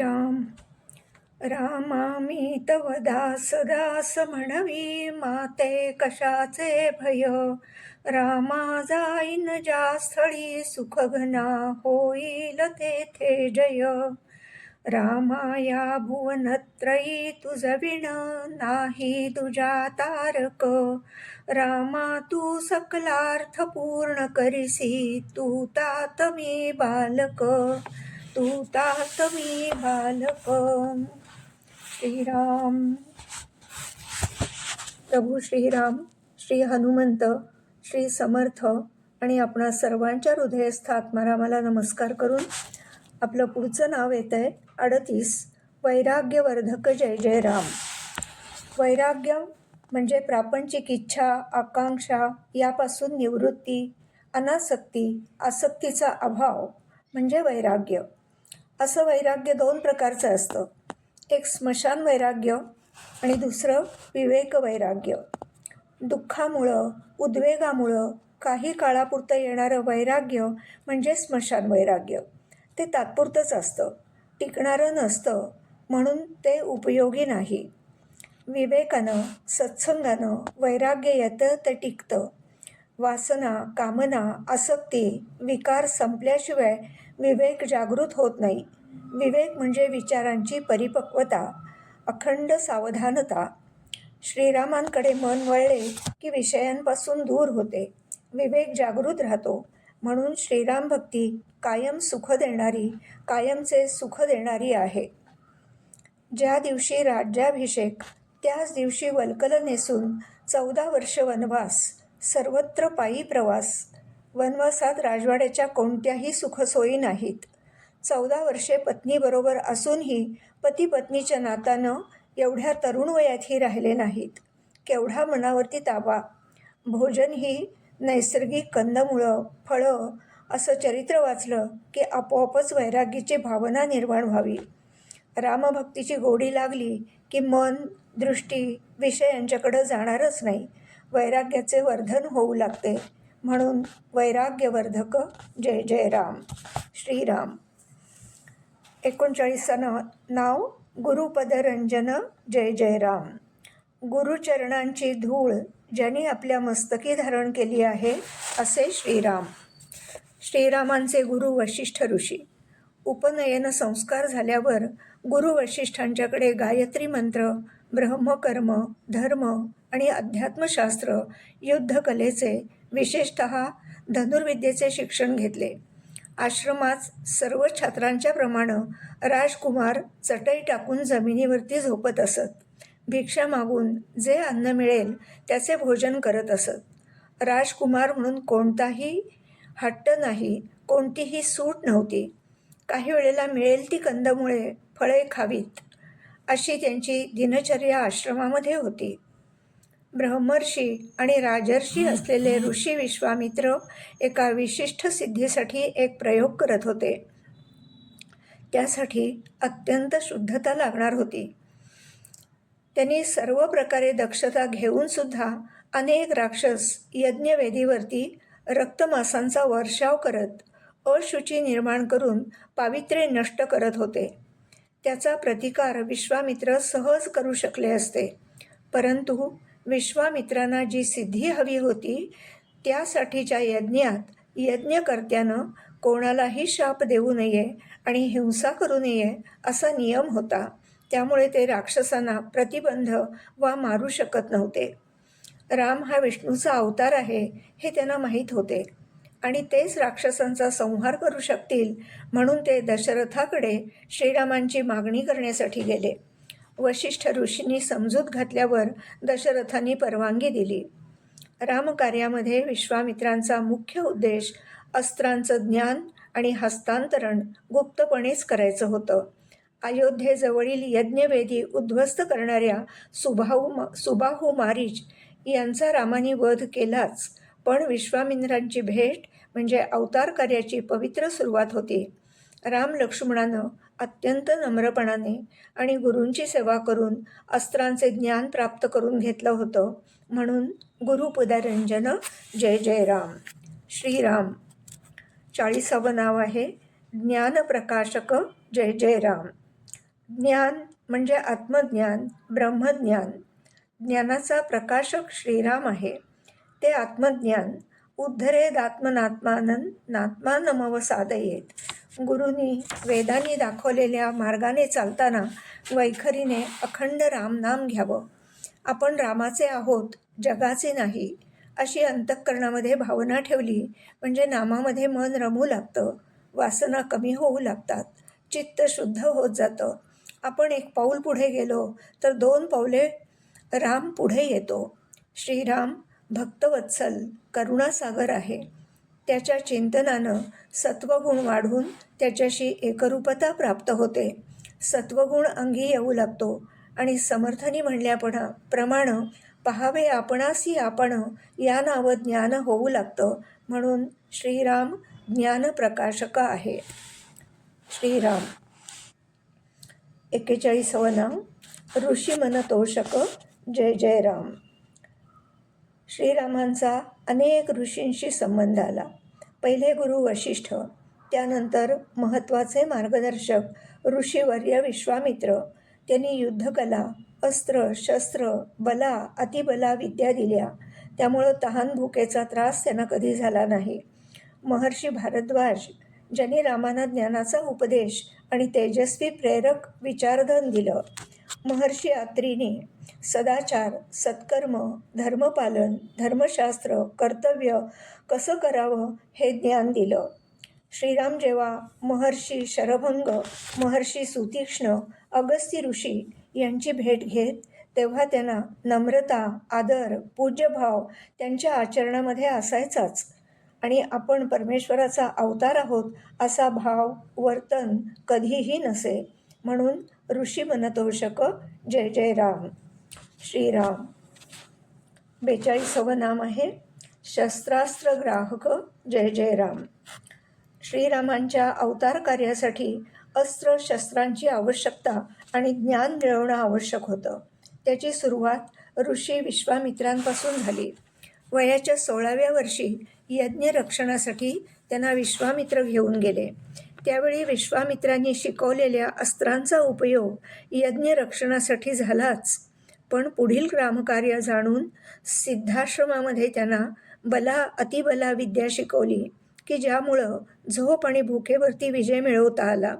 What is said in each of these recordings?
राम। रामा मी तव दास दास म्हणवी माते कशाचे भय? रामा जाईन ज्या स्थळी सुखघना होईल तेथे जय। रामाया भुवनत्रयी तुझ विण नाही तुझ्या तारक। रामा तू सकलार्थ पूर्ण करिसी तू तात मी बालक। तू तात मी बालक. श्रीराम. प्रभू श्रीराम श्री हनुमंत श्री समर्थ आणि आपणा सर्वांच्या हृदयस्थ आत्मारामाला नमस्कार करून आपलं पुढचं नाव येतं आहे अडतीस. वैराग्यवर्धक जय जय राम. वैराग्य म्हणजे प्रापंचिक इच्छा आकांक्षा यापासून निवृत्ती अनासक्ती आसक्तीचा अभाव म्हणजे वैराग्य. असं वैराग्य दोन प्रकारचं असतं. एक स्मशान वैराग्य आणि दुसरं विवेक वैराग्य. दुःखामुळं उद्वेगामुळं काही काळापुरतं येणारं वैराग्य म्हणजे स्मशान वैराग्य. ते तात्पुरतंच असतं. टिकणारं नसतं म्हणून ते उपयोगी नाही. विवेकानं सत्संगानं वैराग्य येतं ते टिकतं. वासना कामना आसक्ती विकार संपल्याशिवाय विवेक जागृत होत नाही. विवेक म्हणजे विचारांची परिपक्वता अखंड सावधानता. श्रीरामांकडे मन वळले की विषयांपासून दूर होते. विवेक जागृत राहतो. म्हणून श्रीराम भक्ती कायम सुख देणारी कायमचे सुख देणारी आहे. ज्या दिवशी राज्याभिषेक त्याच दिवशी वल्कल नेसून चौदा वर्ष वनवास सर्वत्र पायी प्रवास वनवासात राजवाड्याच्या कोणत्याही सुखसोयी नाहीत. चौदा वर्षे पत्नीबरोबर असूनही पती पत्नीच्या नातानं एवढ्या तरुण वयातही राहिले नाहीत. केवढा मनावरती ताबा. भोजन ही नैसर्गिक कंदमुळं फळं असं चरित्र वाचलं की आपोआपच वैराग्याची भावना निर्माण व्हावी. रामभक्तीची गोडी लागली की मन दृष्टी विषय यांच्याकडं जाणारच नाही. वैराग्याचे वर्धन होऊ लागते. म्हणून वैराग्यवर्धक जय जय राम श्रीराम एकोणचाळीसानं नाव गुरुपदरंजन जय जय राम गुरुचरणांची धूळ ज्यांनी आपल्या मस्तकी धारण केली आहे असे श्रीराम. श्रीरामांचे गुरु वशिष्ठ ऋषी. उपनयन संस्कार झाल्यावर गुरु वशिष्ठांच्याकडे गायत्री मंत्र ब्रह्मकर्म धर्म आणि अध्यात्मशास्त्र युद्धकलेचे विशेषत धनुर्विद्येचे शिक्षण घेतले. आश्रमात सर्व छात्रांच्या प्रमाणं राजकुमार चटई टाकून जमिनीवरती झोपत असत. भिक्षा मागून जे अन्न मिळेल त्याचे भोजन करत असत. राजकुमार म्हणून कोणताही हट्ट नाही कोणतीही सूट नव्हती. काही वेळेला मिळेल ती कंदमुळे फळे खावीत. अशी त्यांची दिनचर्या आश्रमामध्ये होती. ब्रह्मर्षी आणि राजर्षी असलेले ऋषी विश्वामित्र एका विशिष्ट सिद्धीसाठी एक प्रयोग करत होते. त्यासाठी अत्यंत शुद्धता लागणार होती. त्यांनी सर्व प्रकारे दक्षता घेऊनसुद्धा अनेक राक्षस यज्ञवेदीवरती रक्तमासांचा वर्षाव करत अशुची निर्माण करून पावित्र्य नष्ट करत होते. त्याचा प्रतिकार विश्वामित्र सहज करू शकले असते. परंतु विश्वामित्रांना जी सिद्धी हवी होती त्यासाठीच्या यज्ञात यज्ञकर्त्यानं कोणालाही शाप देऊ नये आणि हिंसा करू नये असा नियम होता. त्यामुळे ते राक्षसांना प्रतिबंध वा मारू शकत नव्हते. राम हा विष्णूचा अवतार आहे हे त्यांना माहीत होते. आणि तेच राक्षसांचा संहार करू शकतील म्हणून ते दशरथाकडे श्रीरामांची मागणी करण्यासाठी गेले. वशिष्ठ ऋषींनी समजूत घातल्यावर दशरथांनी परवानगी दिली. रामकार्यामध्ये विश्वामित्रांचा मुख्य उद्देश अस्त्रांचं ज्ञान आणि हस्तांतरण गुप्तपणेच करायचं होतं. अयोध्येजवळील यज्ञवेदी उद्ध्वस्त करणाऱ्या सुबाहू सुबाहू मारीच यांचा रामाने वध केलाच. पण विश्वामिंद्रांची भेट म्हणजे अवतार कार्याची पवित्र सुरुवात होती. राम लक्ष्मणानं अत्यंत नम्रपणाने आणि गुरूंची सेवा करून अस्त्रांचे ज्ञान प्राप्त करून घेतलं होतं. म्हणून गुरुपदारंजन जय जय राम. श्रीराम. चाळीसावं नाव आहे. ज्ञानप्रकाशक जय जय राम. ज्ञान म्हणजे आत्मज्ञान ब्रह्मज्ञान. ज्ञानाचा प्रकाशक श्रीराम आहे. ते आत्मज्ञान उद्धरेदात्मनात्मानन नात्मानमव साधयेत गुरुनी वेदांनी दाखवलेल्या मार्गाने चालताना वैखरीने अखंड रामनाम घ्यावं. आपण रामाचे आहोत जगाचे नाही अशी अंतःकरणामध्ये भावना ठेवली म्हणजे नामामध्ये मन रमू लागतं वासना कमी होऊ लागतात चित्त शुद्ध होत जातं. आपण एक पाऊल पुढे गेलो तर दोन पावले राम पुढे येतो. श्रीराम भक्तवत्सल करुणासागर आहे. त्याच्या चिंतनानं सत्वगुण वाढून त्याच्याशी एकरूपता प्राप्त होते. सत्वगुण अंगी येऊ लागतो आणि समर्थनी म्हणल्यापणा प्रमाण पहावे आपणासी आपण या नावं ज्ञान होऊ लागतं म्हणून श्रीराम ज्ञानप्रकाशक आहे. श्रीराम. एक्केचाळीसावं नाव ऋषी मनतोषक जय जय राम श्रीरामांचा अनेक ऋषींशी संबंध आला. पहिले गुरु वशिष्ठ त्यानंतर महत्त्वाचे मार्गदर्शक ऋषीवर्य विश्वामित्र. त्यांनी युद्धकला अस्त्र शस्त्र बला अतिबला विद्या दिल्या. त्यामुळं तहान भुकेचा त्रास त्यांना कधी झाला नाही. महर्षी भारद्वाज ज्यांनी रामांना ज्ञानाचा उपदेश आणि तेजस्वी प्रेरक विचारधन दिलं महर्षी अत्रीने सदाचार सत्कर्म धर्मपालन धर्मशास्त्र कर्तव्य कसं करावं हे ज्ञान दिलं. श्रीराम जेव्हा महर्षी शरभंग महर्षी सुतीक्ष्ण अगस्ती ऋषी यांची भेट घेत तेव्हा त्यांना नम्रता आदर पूज्यभाव त्यांच्या आचरणामध्ये असायचाच. आणि आपण परमेश्वराचा अवतार आहोत असा भाव वर्तन कधीही नसे. म्हणून ऋषी मनतोषक जय जय राम. श्रीराम. बेचाळीसावं नाम आहे. शस्त्रास्त्र ग्राहक जय जय राम. श्रीरामांच्या अवतार कार्यासाठी अस्त्र शस्त्रांची आवश्यकता आणि ज्ञान मिळवणं आवश्यक होतं. त्याची सुरुवात ऋषी विश्वामित्रांपासून झाली. वयाच्या सोळाव्या वर्षी यज्ञ रक्षणासाठी त्यांना विश्वामित्र घेऊन गेले. त्यावेळी विश्वामित्रांनी शिकवलेल्या अस्त्रांचा उपयोग यज्ञ रक्षणासाठी झालाच. पण पुढील ग्रामकार्य जाणून सिद्धाश्रमामध्ये त्यांना बला अतिबला विद्या शिकवली की ज्यामुळं झोप आणि भुकेवरती विजय मिळवता आला.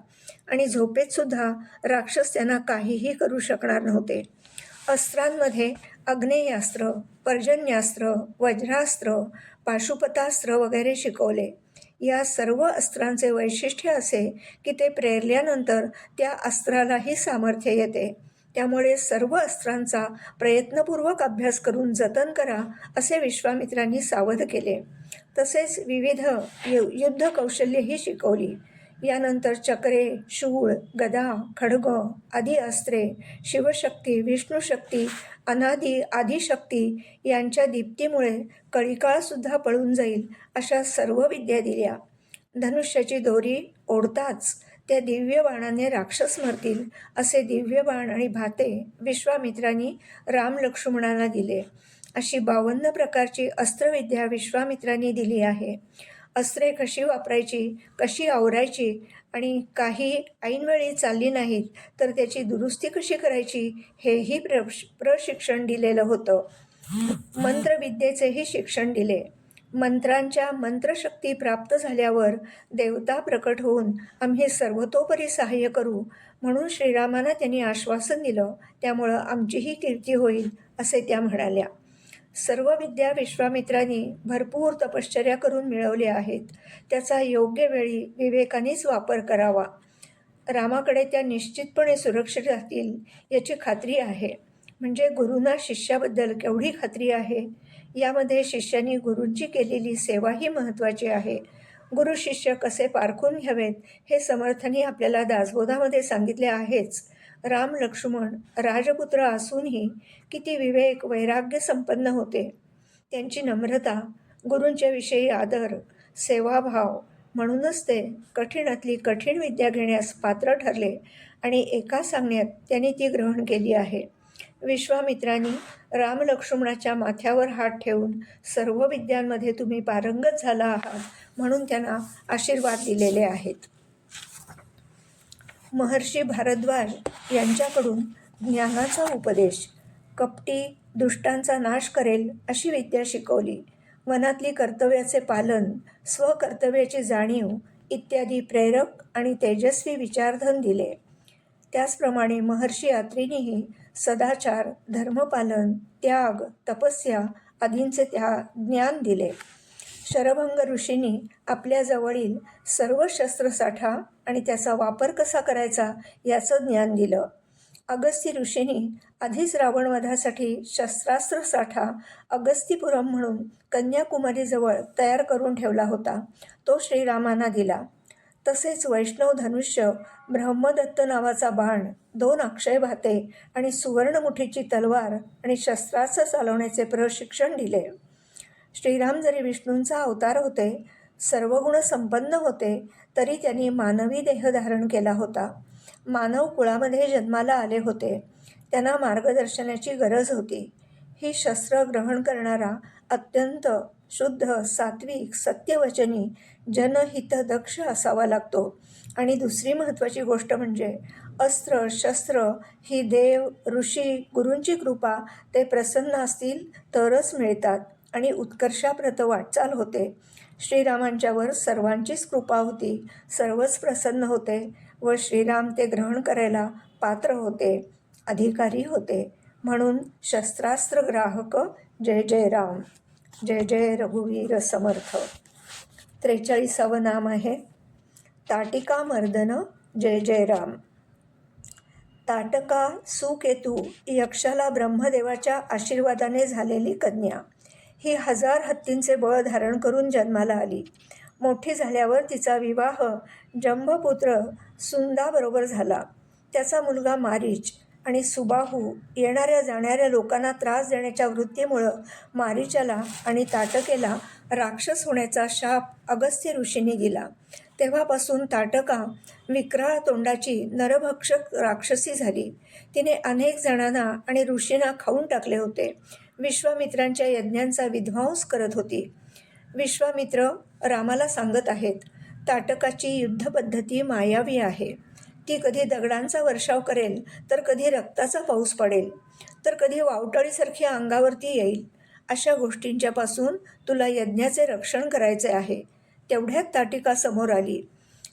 आणि झोपेतसुद्धा राक्षस त्यांना काहीही करू शकणार नव्हते. अस्त्रांमध्ये अग्नेयास्त्र पर्जन्यास्त्र वज्रास्त्र पाशुपतास्त्र वगैरे शिकवले. या सर्व अस्त्रांचे वैशिष्ट्य असे की ते प्रेरल्यानंतर त्या अस्त्रालाही सामर्थ्य येते. त्यामुळे सर्व अस्त्रांचा प्रयत्नपूर्वक अभ्यास करून जतन करा असे विश्वामित्रांनी सावध केले. तसेच विविध यु युद्ध कौशल्यही शिकवली. यानंतर चक्रे शूळ गदा खडग आदी अस्त्रे शिवशक्ती विष्णुशक्ती अनादी आदिशक्ती यांच्या दीप्तीमुळे कळीकाळसुद्धा पळून जाईल अशा सर्व विद्या दिल्या. धनुष्याची दोरी ओढताच त्या दिव्य बाणाने राक्षस मरतील असे दिव्य बाण आणि भाते विश्वामित्रांनी राम लक्ष्मणाला दिले. अशी बावन्न प्रकारची अस्त्रविद्या विश्वामित्रांनी दिली आहे. अस्त्रे कशी वापरायची कशी आवरायची आणि काही ऐनवेळी चालली नाहीत तर त्याची दुरुस्ती कशी करायची हेही प्र प्रशिक्षण दिलेलं होतं. मंत्रविद्येचेही शिक्षण दिले. मंत्रांच्या मंत्रशक्ती प्राप्त झाल्यावर देवता प्रकट होऊन आम्ही सर्वतोपरी सहाय्य करू म्हणून श्रीरामांना त्यांनी आश्वासन दिलं. त्यामुळं आमचीही कीर्ती होईल असे त्या म्हणाल्या. सर्व विद्या विश्वामित्रांनी भरपूर तपश्चर्या करून मिळवल्या आहेत. त्याचा योग्य वेळी विवेकानेच वापर करावा. रामाकडे त्या निश्चितपणे सुरक्षित राहतील याची खात्री आहे. म्हणजे गुरुना शिष्याबद्दल केवढी खात्री आहे? यामध्ये शिष्यांनी गुरूंची केलेली सेवाही महत्त्वाची आहे. गुरु शिष्य कसे पारखून घ्यावेत हे समर्थनी आपल्याला दासबोधामध्ये सांगितले आहेच. राम लक्ष्मण राजपुत्र असूनही किती विवेक वैराग्य संपन्न होते. त्यांची नम्रता गुरूंच्या विषयी आदर सेवाभाव म्हणूनच ते कठीणातली कठीण विद्या घेण्यास पात्र ठरले आणि एका सांगण्यात त्यांनी ती ग्रहण केली आहे. विश्वामित्रांनी रामलक्ष्मणाच्या माथ्यावर हात ठेवून सर्व विद्यांमध्ये तुम्ही पारंगत झाला आहात म्हणून त्यांना आशीर्वाद दिलेले आहेत. महर्षी भारद्वाज यांच्याकडून ज्ञानाचा उपदेश कपटी दुष्टांचा नाश करेल अशी विद्या शिकवली. वनातली कर्तव्याचे पालन स्वकर्तव्याची जाणीव इत्यादी प्रेरक आणि तेजस्वी विचारधन दिले. त्याचप्रमाणे महर्षी यात्रींनीही सदाचार धर्मपालन त्याग तपस्या आदींचे त्या ज्ञान दिले. शरभंग ऋषींनी आपल्याजवळील सर्व शस्त्रसाठा आणि त्याचा वापर कसा करायचा याचं ज्ञान दिलं. अगस्ती ऋषींनी आधीच रावणवधासाठी शस्त्रास्त्र साठा अगस्तीपुरम म्हणून कन्याकुमारीजवळ तयार करून ठेवला होता. तो श्रीरामांना दिला. तसेच वैष्णव धनुष्य ब्रह्मदत्त नावाचा बाण दोन अक्षय भाते आणि सुवर्णमुठीची तलवार आणि शस्त्रास्त्र चालवण्याचे प्रशिक्षण दिले. श्रीराम जरी विष्णूंचा अवतार होते सर्वगुण संपन्न होते तरी त्यांनी मानवी देह धारण केला होता. मानव कुळामध्ये जन्माला आले होते. त्यांना मार्गदर्शनाची गरज होती. ही शस्त्र ग्रहण करणारा अत्यंत शुद्ध सात्विक सत्यवचनी जनहितदक्ष असावा लागतो. आणि दुसरी महत्त्वाची गोष्ट म्हणजे अस्त्र शस्त्र ही देव ऋषी गुरूंची कृपा ते प्रसन्न असतील तरच मिळतात. आणि उत्कर्षाप्रत वाटचाल होते. श्रीरामांच्यावर सर्वांचीच कृपा होती. सर्वच प्रसन्न होते व श्रीराम ते ग्रहण करायला पात्र होते. अधिकारी होते. म्हणून शस्त्रास्त्र ग्राहक जय जय राम. जय जय रघुवीर समर्थ. त्रेचाळीसावं नाम आहे. ताटिका मर्दन जय जय राम. ताटका सुकेतू यक्षाला ब्रह्मदेवाच्या आशीर्वादाने झालेली कन्या. ही हजार हत्तींचे बळ धारण करून जन्माला आली. मोठी झाल्यावर तिचा विवाह जंभपुत्र सुंदाबरोबर झाला. त्याचा मुलगा मारीच आणि सुबाहू येणाऱ्या जाणाऱ्या लोकांना त्रास देण्याच्या वृत्तीमुळं मारीचाला आणि ताटकेला राक्षस होण्याचा शाप अगस्त्य ऋषींनी दिला. तेव्हापासून ताटका विक्राळ तोंडाची नरभक्षक राक्षसी झाली. तिने अनेक जणांना आणि ऋषींना खाऊन टाकले होते. विश्वामित्रांच्या यज्ञांचा विध्वंस करत होती. विश्वामित्र रामाला सांगत आहेत ताटकाची युद्धपद्धती मायावी आहे. ती कधी दगडांचा वर्षाव करेल तर कधी रक्ताचा पाऊस पडेल तर कधी वावटळीसारखी अंगावरती येईल. अशा गोष्टींच्यापासून तुला यज्ञाचे रक्षण करायचे आहे. तेवढ्यात ताटिका समोर आली.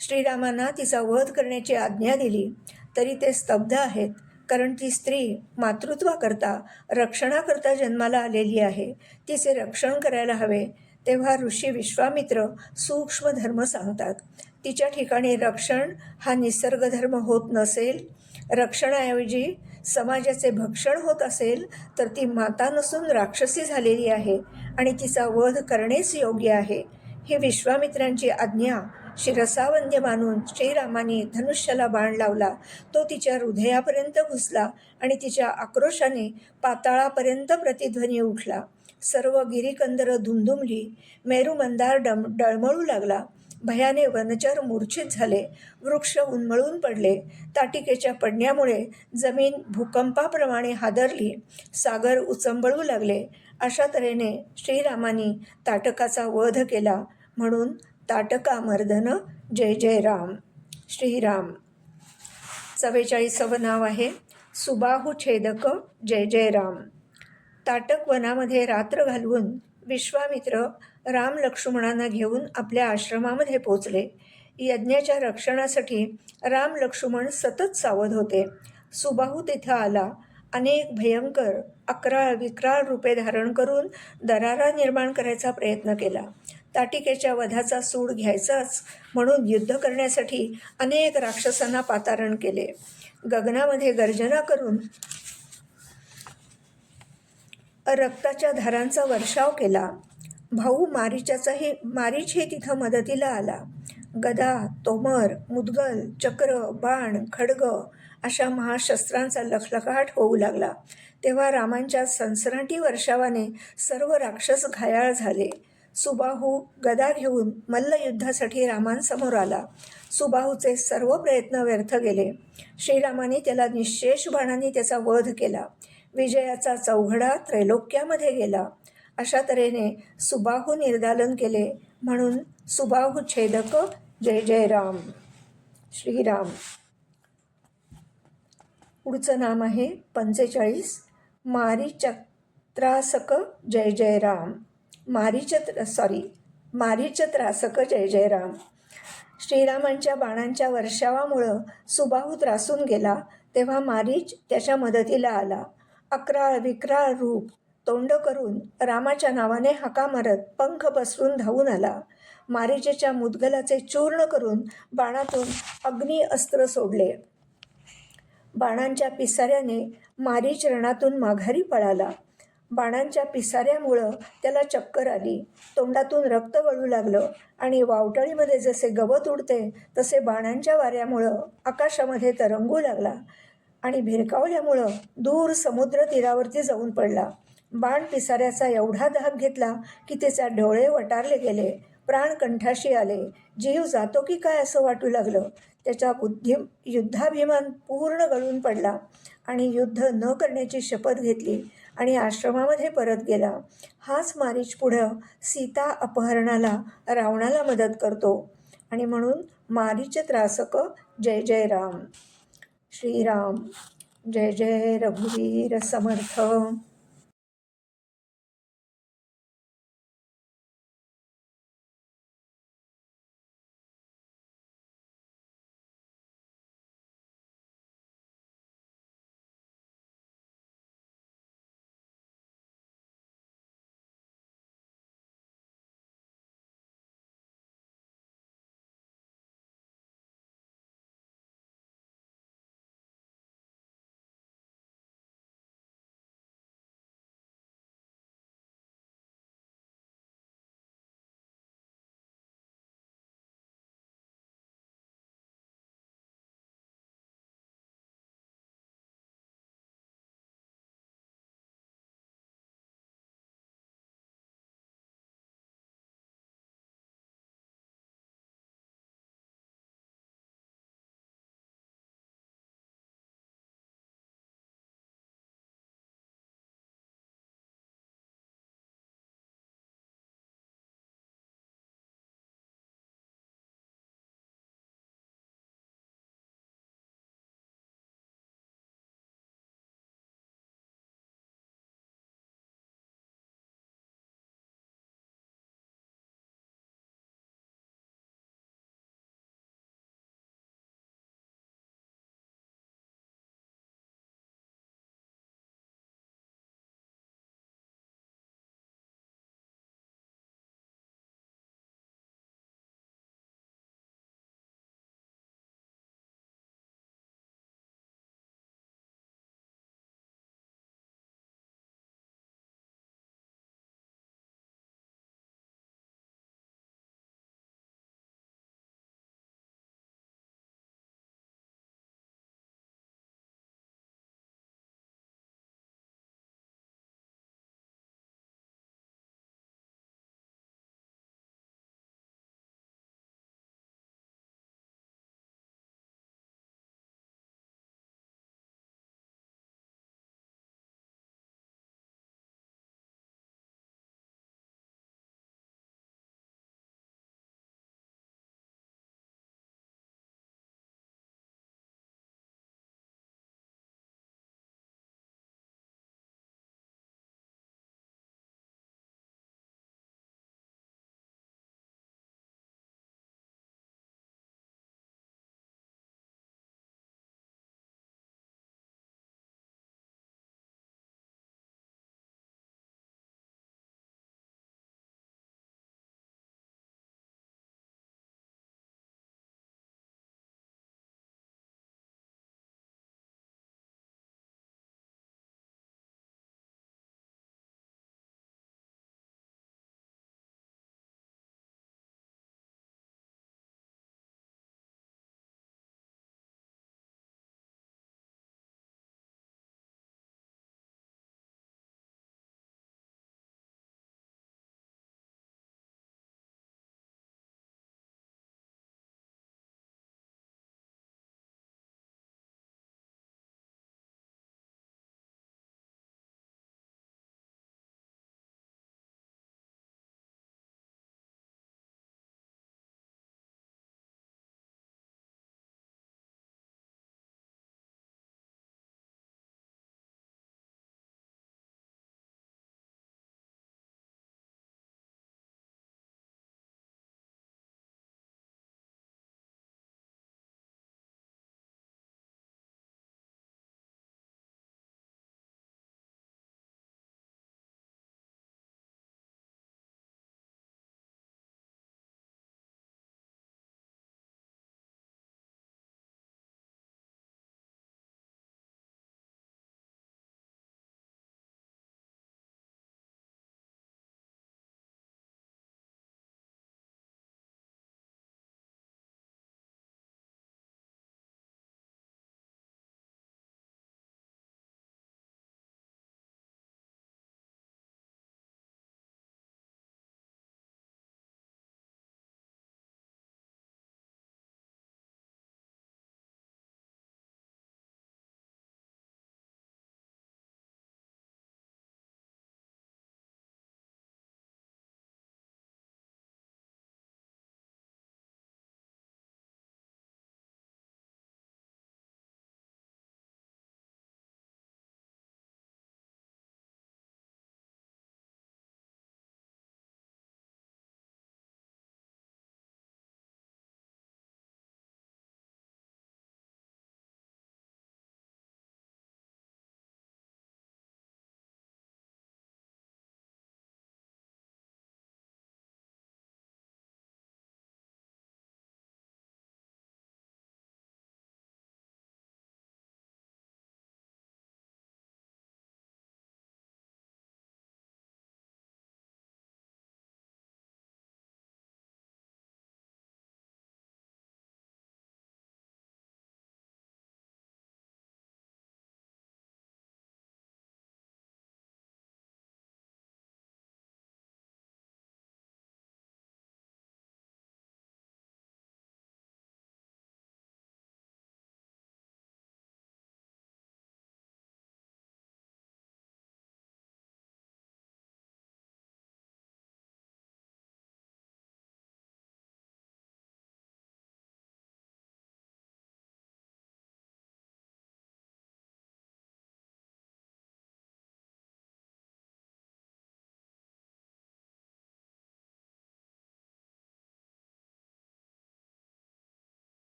श्रीरामांना तिचा वध करण्याची आज्ञा दिली. तरी ते स्तब्ध आहेत. कारण ती स्त्री मातृत्वाकरता रक्षणाकरता जन्माला आलेली आहे. तिचे रक्षण करायला हवे तेव्हा ऋषी विश्वामित्र सूक्ष्म धर्म सांगतात. तिच्या ठिकाणी रक्षण हा निसर्गधर्म होत नसेल रक्षणाऐवजी समाजाचे भक्षण होत असेल तर ती माता नसून राक्षसी झालेली आहे आणि तिचा वध करणेच योग्य आहे. ही विश्वामित्रांची आज्ञा शिरसावंद्य मानून श्रीरामाने धनुष्याला बाण लावला. तो तिच्या हृदयापर्यंत घुसला आणि तिच्या आक्रोशाने पाताळापर्यंत प्रतिध्वनी उठला. सर्व गिरीकंदर धुमधुमली मेरुमंदार डम डळमळू लागला. भयाने वनचर मूर्छित झाले. वृक्ष उन्मळून पडले. ताटिकेच्या पडण्यामुळे जमीन भूकंपाप्रमाणे हादरली. सागर उचंबळू लागले. अशा तऱ्हेने श्रीरामाने ताटकाचा वध केला म्हणून ताटकामर्दन जय जय राम श्रीराम. चव्वेचाळीसावं नाव आहे सुबाहू छेदक जय जय राम. ताटक वनामध्ये रात्र घालवून विश्वामित्र राम लक्ष्मणांना घेऊन आपल्या आश्रमामध्ये पोचले. यज्ञाच्या रक्षणासाठी राम लक्ष्मण सतत सावध होते. सुबाहू तिथं आला अनेक भयंकर अकराळ विक्राळ रूपे धारण करून दरारा निर्माण करायचा प्रयत्न केला. ताटिकेच्या वधाचा सूड घ्यायचाच म्हणून युद्ध करण्यासाठी अनेक राक्षसांना पातारण केले. गगनामध्ये गर्जना करून रक्ताच्या धारांचा वर्षाव केला. भाऊ मारीच्याचाही मारीचही तिथं मदतीला आला. गदा तोमर मुदगल चक्र बाण खडग अशा महाशस्त्रांचा लखलखाट होऊ लागला. तेव्हा रामांच्या सनसनाटी वर्षावाने सर्व राक्षस घायाळ झाले. सुबाहू गदा घेऊन मल्लयुद्धासाठी रामांसमोर आला. सुबाहूचे सर्व प्रयत्न व्यर्थ गेले. श्रीरामाने त्याला निशेष बाणाने त्याचा वध केला. विजयाचा चौघडा त्रैलोक्यामध्ये गेला. अशा तऱ्हेने सुबाहू निर्दालन केले. म्हणून सुबाहू छेदक जय जय राम. श्रीराम. पुढचं नाम आहे पंचेचाळीस. मारीचत्रासक जय जय राम. मारीचत्र सॉरी मारीचत्रासक जय जय राम श्रीरामांच्या बाणांच्या वर्षावामुळं सुबाहू त्रासून गेला तेव्हा मारीच त्याच्या मदतीला आला. अकराळ विक्राळ रूप तोंड करून रामाच्या नावाने हाका मारत पंख पसरून धावून आला. मारीचेच्या मुदगलाचे चूर्ण करून बाणातून अग्नी अस्त्र सोडले. बाणांच्या पिसाऱ्याने मारीच रणातून माघारी पळाला. बाणांच्या पिसाऱ्यामुळं त्याला चक्कर आली. तोंडातून रक्त गळू लागलं आणि वावटळीमध्ये जसे गवत उडते तसे बाणांच्या वाऱ्यामुळं आकाशामध्ये तरंगू लागला आणि भिरकावल्यामुळं दूर समुद्र तीरावरती जाऊन पडला. बाण पिसाऱ्याचा एवढा धाक घेतला की तिचा डोळे वटारले गेले. प्राण कंठाशी आले. जीव जातो की काय असं वाटू लागलं? त्याचा बुद्धी युद्धाभिमान पूर्ण गळून पडला आणि युद्ध न करण्याची शपथ घेतली. आणि आश्रमामध्ये परत गेला. हाच मारीच पुढं सीता अपहरणाला रावणाला मदत करतो. आणि म्हणून मारीच त्रासक जय जय राम. श्रीराम. जय जय रघुवीर समर्थ.